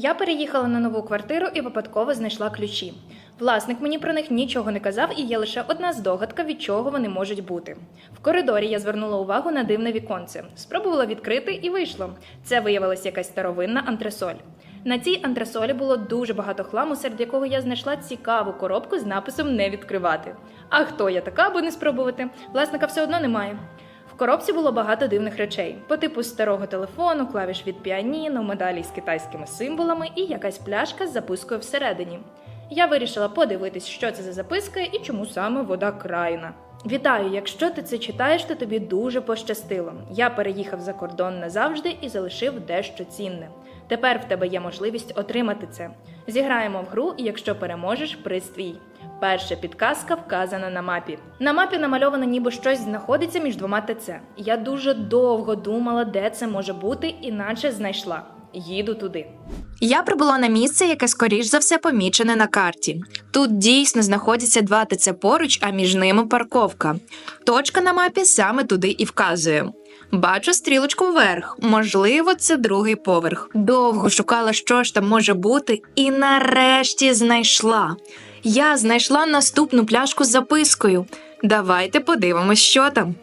Я переїхала на нову квартиру і випадково знайшла ключі. Власник мені про них нічого не казав, і є лише одна здогадка, від чого вони можуть бути. В коридорі я звернула увагу на дивне віконце, спробувала відкрити і вийшло. Це виявилася якась старовинна антресоль. На цій антресолі було дуже багато хламу, серед якого я знайшла цікаву коробку з написом не відкривати. А хто я така, аби не спробувати? Власника все одно немає. Коробці було багато дивних речей, по типу старого телефону, клавіш від піаніно, медалі з китайськими символами і якась пляшка з запискою всередині. Я вирішила подивитись, що це за записка і чому саме вода крайна. Вітаю! Якщо ти це читаєш, то тобі дуже пощастило. Я переїхав за кордон назавжди і залишив дещо цінне. Тепер в тебе є можливість отримати це. Зіграємо в гру, і якщо переможеш, приз твій. Перша підказка вказана на мапі. На мапі намальовано, ніби щось знаходиться між двома ТЦ. Я дуже довго думала, де це може бути, іначе знайшла. Їду туди. Я прибула на місце, яке скоріш за все помічене на карті. Тут дійсно знаходяться два ТЦ поруч, а між ними парковка. Точка на мапі саме туди і вказує. Бачу стрілочку вверх. Можливо, це другий поверх. Довго шукала, що ж там може бути, і нарешті знайшла. Я знайшла наступну пляшку з запискою. Давайте подивимось, що там.